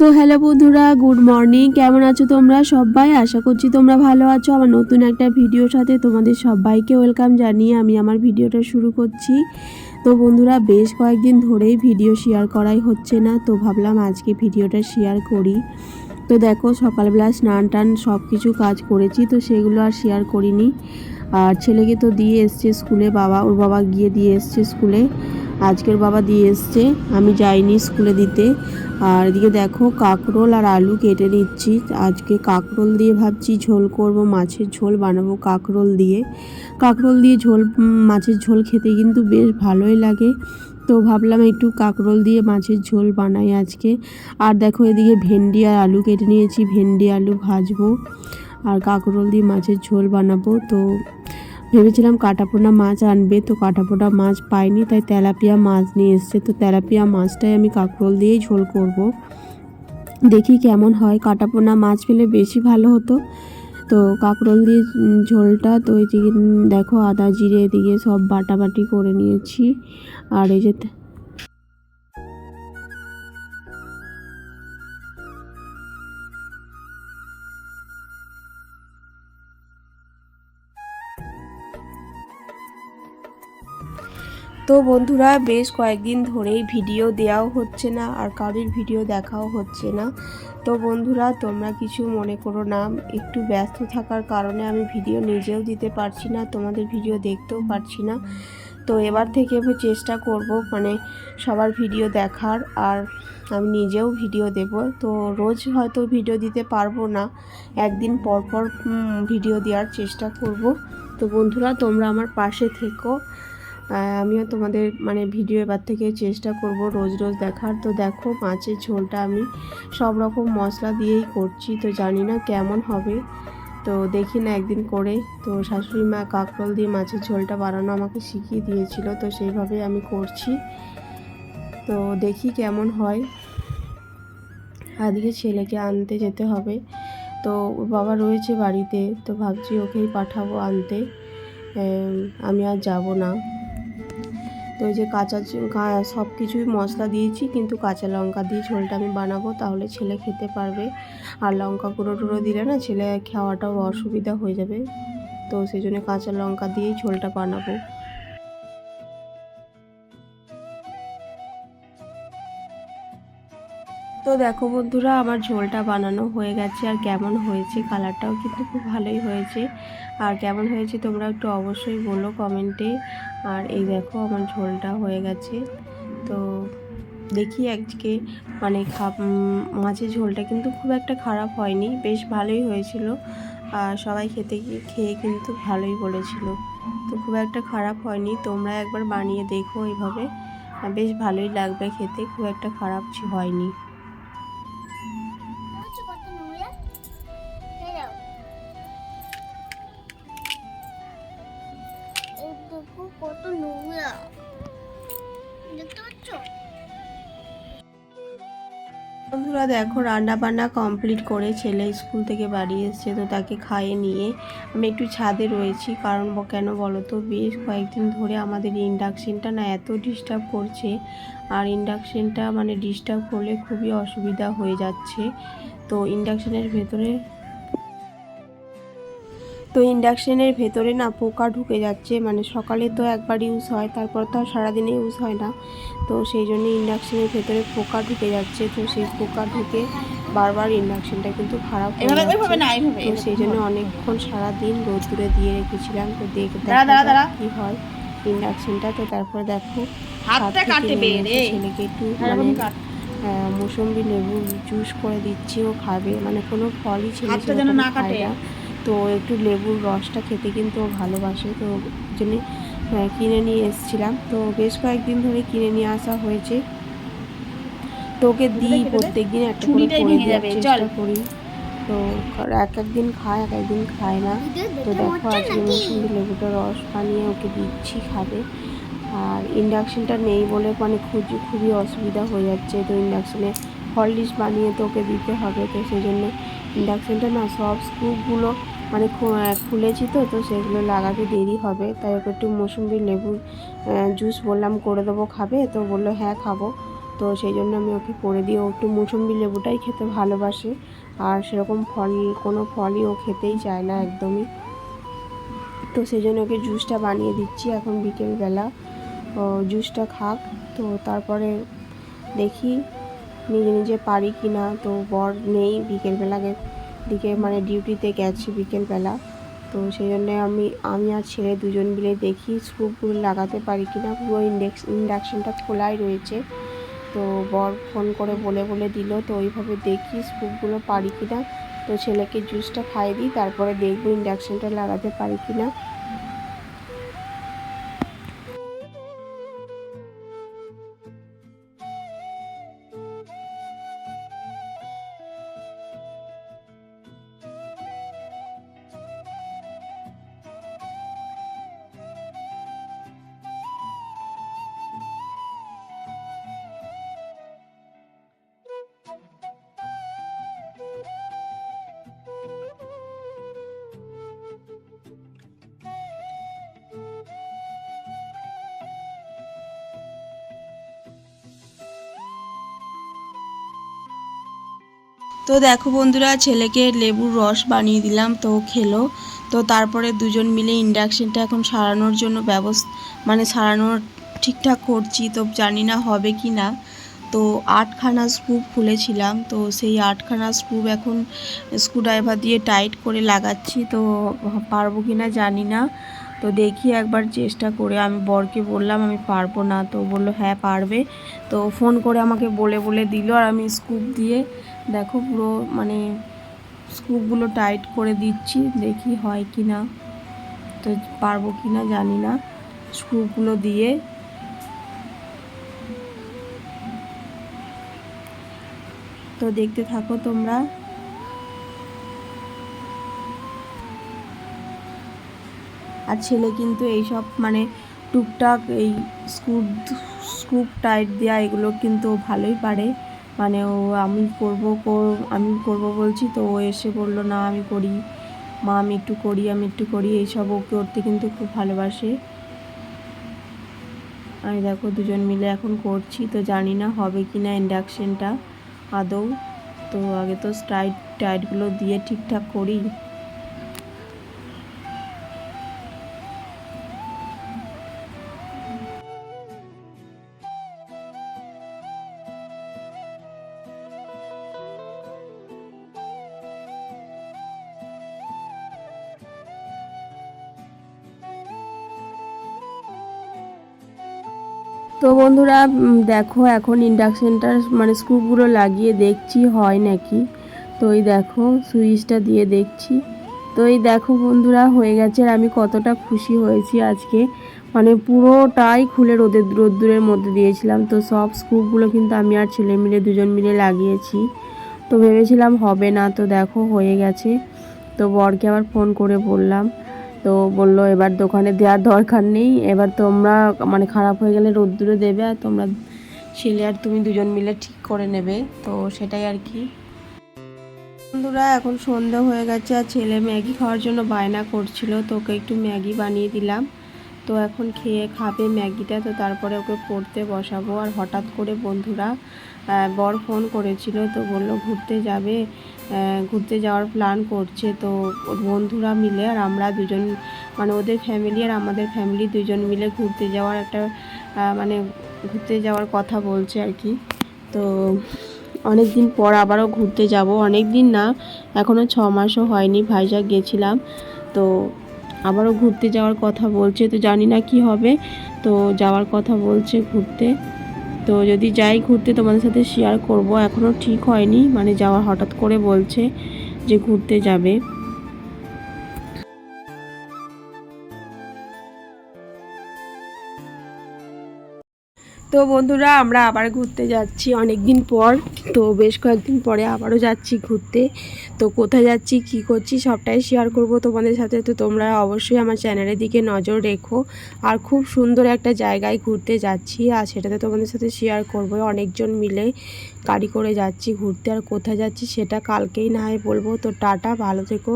তো হ্যালো বন্ধুরা, good morning. কেমন আছো তোমরা সবাই? আশা করছি তোমরা ভালো আছো। আমার নতুন একটা ভিডিওর সাথে তোমাদের সবাইকে ওয়েলকাম জানিয়ে আমি আমার ভিডিওটা শুরু করছি। তো বন্ধুরা, বেশ কয়েকদিন ধরেই ভিডিও শেয়ার করাই হচ্ছে না, তো ভাবলাম আজকে ভিডিওটা শেয়ার করি। তো দেখো, সকালবেলা স্নান টান সব কিছু কাজ করেছি, তো সেগুলো আর শেয়ার করিনি। আর ছেলেকে তো দিয়ে এসছে স্কুলে, বাবা, ওর বাবা গিয়ে দিয়ে এসছে স্কুলে। আজকের বাবা দিয়ে এসছে, আমি যাইনি স্কুলে দিতে। আর এদিকে দেখো কাঁকরোল আর আলু কেটে নিচ্ছি। আজকে কাঁকরোল দিয়ে ভাবছি ঝোল করব, মাছের ঝোল বানাবো কাঁকরোল দিয়ে। কাঁকরোল দিয়ে ঝোল মাছের ঝোল খেতে কিন্তু বেশ ভালোই লাগে। তো ভাবলাম একটু কাঁকরোল দিয়ে মাছের ঝোল বানাই আজকে। আর দেখো এদিকে ভেন্ডি আর আলু কেটে নিয়েছি, ভেন্ডি আলু ভাজবো। আর কাঁকরোল দিয়ে মাছের ঝোল বানাবো, তো ভেবেছিলাম কাটাপোনা মাছ আনবে, তো কাটাপোনা মাছ পাইনি, তাই তেলাপিয়া মাছ নিয়ে এসছে। তো তেলাপিয়া মাছটাই আমি কাঁকরোল দিয়েই ঝোল করব। দেখি কেমন হয়। কাটাপোনা মাছ পেলে বেশি ভালো হতো। তো কাঁকরোল দিয়ে ঝোলটা, তো এই দেখো আদা জিরে দিয়ে সব বাটাবাটি করে নিয়েছি। আর এই যে তে- বন্ধুরা, বেশ কয়েকদিন ধরেই ভিডিও দেওয়াও হচ্ছে না আর কারোর ভিডিও দেখাও হচ্ছে না। তো বন্ধুরা, তোমরা কিছু মনে করো না, একটু ব্যস্ত থাকার কারণে আমি ভিডিও নিজেও দিতে পারছি না, তোমাদের ভিডিও দেখতেও পারছি না। তো এবার থেকে আমি চেষ্টা করব মানে সবার ভিডিও দেখার আর আমি নিজেও ভিডিও দেব। তো রোজ হয়তো ভিডিও দিতে পারব না, একদিন পর পর ভিডিও দেওয়ার চেষ্টা করব। তো বন্ধুরা, তোমরা আমার পাশে থেকো। আমিও তোমাদের মানে ভিডিও এবার থেকে চেষ্টা করব রোজ রোজ দেখার। তো দেখো মাছের ঝোলটা আমি সব রকম মশলা দিয়েই করছি, তো জানি না কেমন হবে। তো দেখি না একদিন করে। তো শাশুড়ি মা কাঁকরোল দিয়ে মাছের ঝোলটা বানানো আমাকে শিখিয়ে দিয়েছিল, তো সেইভাবে আমি করছি। তো দেখি কেমন হয়। আজকে ছেলেকে আনতে যেতে হবে। তো ওর বাবা রয়েছে বাড়িতে, তো ভাবছি ওকেই পাঠাবো আনতে। আমি আর যাব না। তো যে কাঁচা সব কিছুই মশলা দিয়েছি, কিন্তু কাঁচা লঙ্কা দিয়ে ঝোলটা আমি বানাবো, তাহলে ছেলে খেতে পারবে। আর লঙ্কা গুঁড়ো টুড়ো দিলে না ছেলে খাওয়াটাও অসুবিধা হয়ে যাবে। তো সেই জন্য কাঁচা লঙ্কা দিয়েই ঝোলটা বানাবো। তো দেখো বন্ধুরা, আমার ঝোলটা বানানো হয়ে গেছে আর কেমন হয়েছে কালারটাও কিন্তু খুব ভালোই হয়েছে। আর কেমন হয়েছে তোমরা একটু অবশ্যই বলো কমেন্টে আর এই দেখো আমার ঝোলটা হয়ে গেছে। তো দেখি আজকে মানে খা মাছের ঝোলটা কিন্তু খুব একটা খারাপ হয়নি, বেশ ভালোই হয়েছিল। আর সবাই খেতে গিয়ে খেয়ে কিন্তু ভালোই বলেছিল। তো খুব একটা খারাপ হয়নি, তোমরা একবার বানিয়ে দেখো এইভাবে। বেশ ভালোই লাগবে খেতে, খুব একটা খারাপ হয়নি। বন্ধুরা দেখো রান্না বান্না কমপ্লিট করে ছেলে স্কুল থেকে বাড়ি এসছে তো তাকে খাইয়ে নিয়ে আমি একটু ছাদে রয়েছি। কারণ কেন বলো তো, বেশ কয়েকদিন ধরে আমাদের ইন্ডাকশানটা না এত ডিস্টার্ব করছে। আর ইন্ডাকশানটা মানে ডিস্টার্ব করলে খুবই অসুবিধা হয়ে যাচ্ছে। তো ইন্ডাকশানের ভেতরে তো ইন্ডাকশনের ভেতরে না পোকা ঢুকে যাচ্ছে মানে সকালে তো একবার ইউজ হয় তারপর তো আর সারাদিনে ইউজ হয় না। তো সেই জন্য ইন্ডাকশনের ভেতরে পোকা ঢুকে যাচ্ছে তো সেই পোকা ঢুকে বারবার ইন্ডাকশনটা কিন্তু খারাপ হয়ে যাচ্ছে। তো সেই জন্য অনেকক্ষণ সারাদিন রোদ্দুরে দিয়ে রেখেছিলাম তো দেখ কি হয় ইন্ডাকশনটা তো তারপর দেখো হাতটা ছেলেকে একটু এরকম মানে। মোসম্বি লেবু জুস করে দিচ্ছি ও খাবে। মানে কোনো ফলই ছেলে যেন না কাটে। তো একটু লেবুর রসটা খেতে কিন্তু ও ভালোবাসে। তো জন্য কিনে নিয়ে এসেছিলাম। তো বেশ কয়েকদিন ধরে কিনে নিয়ে আসা হয়েছে। তো ওকে দিই প্রত্যেক দিন একটা করে করে দেওয়ার যাবে, চেষ্টা চল। করি। তো এক একদিন খায় এক একদিন খায় না। তো দেখো আজকে মৌসুমি লেবুটা রস বানিয়ে ওকে দিচ্ছি খাবে। আর ইন্ডাকশনটা নেই বলে মানে খুব খুবই অসুবিধা হয়ে যাচ্ছে। তো ইন্ডাকশনে হরলিক্স বানিয়ে তো ওকে দিতে হবে। তো সেই জন্য ইন্ডাকশনটা না সব স্ক্রুগুলো মানে খুলেছি তো তো সেগুলো লাগাতে দেরি হবে। তাই ওকে একটু মৌসুম্বি লেবুর জুস বললাম, করে দেবো, খাবে। তো বলল হ্যাঁ খাব। তো সেই জন্য আমি ওকে করে দিই ও একটু মুসম্বি লেবুটাই খেতে ভালোবাসে। আর সেরকম ফল, কোনো ফলই ও খেতেই চায় না একদমই। তো সেই জন্য ওকে জুসটা বানিয়ে দিচ্ছি এখন বিকেলবেলা। জুসটা খাক। তো তারপরে দেখি নিজে নিজে পারি কি না তো বর নেই বিকেলবেলা দিকে মানে ডিউটিতে গেছি বিকেলবেলা। তো সেই জন্যে আমি আমি আর ছেলে দুজন মিলে দেখি স্ক্রুপগুলো লাগাতে পারি কি না পুরো ইন্ডেক্স ইন্ডাকশানটা খোলাই রয়েছে। তো বর ফোন করে বলে বলে দিল, তো ওইভাবে দেখি স্ক্রুপগুলো পারি কি না তো ছেলেকে জুসটা খাইয়ে দিই, তারপরে দেখব ইন্ডাকশানটা লাগাতে পারি কি তো দেখো বন্ধুরা, ছেলেকে লেবুর রস বানিয়ে দিলাম, তো খেলো। তো তারপরে দুজন মিলে ইন্ডাকশানটা এখন সারানোর জন্য ব্যবস্থা মানে সারানোর ঠিকঠাক করছি, তো জানি না হবে কি না। তো আটখানা স্ক্রু খুলেছিলাম, তো সেই আটখানা স্ক্রু এখন স্ক্রুড্রাইভার দিয়ে টাইট করে লাগাচ্ছি, তো পারব কি না জানি না। তো দেখি একবার চেষ্টা করে। আমি বরকে বললাম, আমি পারব না। তো বলল হ্যাঁ পারবে। তো ফোন করে আমাকে বলে বলে দিল আর আমি স্কুপ দিয়ে, দেখো পুরো মানে স্কুপগুলো টাইট করে দিচ্ছি, দেখি হয় কি না তো পারব কি না জানি না। স্কুপগুলো দিয়ে তো দেখতে থাকো তোমরা। আর ছেলে কিন্তু এইসব মানে টুকটাক এই স্ক্রু স্ক্রুপ টাইট দেওয়া এগুলো কিন্তু ভালোই পারে। মানে ও আমি করব আমি করব বলছি তো ও এসে বলল, না, আমি করি। মা, আমি একটু করি, আমি একটু করি। এইসব ও করতে কিন্তু খুব ভালোবাসে। আমি দেখো দুজন মিলে এখন করছি, তো জানি না হবে কি না ইন্ডাকশানটা। আদৌ তো আগে তো টাইট টাইটগুলো দিয়ে ঠিকঠাক করি। তো বন্ধুরা দেখো এখন ইন্ডাকশনটা মানে স্ক্রুগুলো লাগিয়ে দেখছি, হয় নাকি? তো এই দেখো, সুইচটা দিয়ে দেখছি। তো এই দেখো বন্ধুরা, হয়ে গেছে আর আমি কতটা খুশি হয়েছি আজকে। মানে পুরোটাই খুলে রোদের রোদ্দুরের মধ্যে দিয়েছিলাম। তো সব স্ক্রুগুলো কিন্তু আমি আর ছেলে মিলে, দুজন মিলে লাগিয়েছি। তো ভেবেছিলাম হবে না, তো দেখো হয়ে গেছে। তো বরকে আবার ফোন করে বললাম। তো বলল, এবার দোকানে দেওয়ার দরকার নেই। এবার তোমরা মানে খারাপ হয়ে গেলে রোদ্দুরে দেবে আর তোমরা ছেলে আর তুমি দুজন মিলে ঠিক করে নেবে। তো সেটাই আর কি। বন্ধুরা, এখন সন্ধ্যা হয়ে গেছে আর ছেলে ম্যাগি খাওয়ার জন্য বায়না করছিল। তোকে একটু ম্যাগি বানিয়ে দিলাম। তো এখন খেয়ে খাবে ম্যাগিটা, তো তারপরে ওকে পড়তে বসাবো। আর হঠাৎ করে বন্ধুরা বর ফোন করেছিল, তো বলল ঘুরতে যাবে ঘুরতে যাওয়ার প্ল্যান করছে। তো ওর বন্ধুরা মিলে আর আমরা দুজন মানে ওদের ফ্যামিলি আর আমাদের ফ্যামিলি দুজন মিলে ঘুরতে যাওয়ার একটা মানে ঘুরতে যাওয়ার কথা বলছে আর কি। তো অনেক দিন পর আবারও ঘুরতে যাব। অনেক দিন না এখনও ছ মাসও হয়নি ভাইজাগ গেছিলাম। তো আবারও ঘুরতে যাওয়ার কথা বলছে, তো জানি না কি হবে। তো যাওয়ার কথা বলছে ঘুরতে। তো যদি যাই ঘুরতে তোমাদের সাথে শেয়ার করব এখনও ঠিক হয়নি। মানে যাওয়া হঠাৎ করে বলছে যে ঘুরতে যাবে। তো বন্ধুরা, আমরা আবার ঘুরতে যাচ্ছি অনেক দিন পর, তো বেশ কয়েকদিন পরে আবারও যাচ্ছি ঘুরতে। তো কোথায় যাচ্ছি, কি করছি, সবটাই শেয়ার করব তোমাদের সাথে। তো তোমরা অবশ্যই আমার চ্যানেলের দিকে নজর রেখো। আর খুব সুন্দর একটা জায়গায় ঘুরতে যাচ্ছি, আর সেটাতে তোমাদের সাথে শেয়ার করব। অনেকজন মিলে গাড়ি করে যাচ্ছি ঘুরতে। আর কোথায় যাচ্ছি, সেটা কালকেই না হয় বলব। তো টাটা, ভালো থেকো।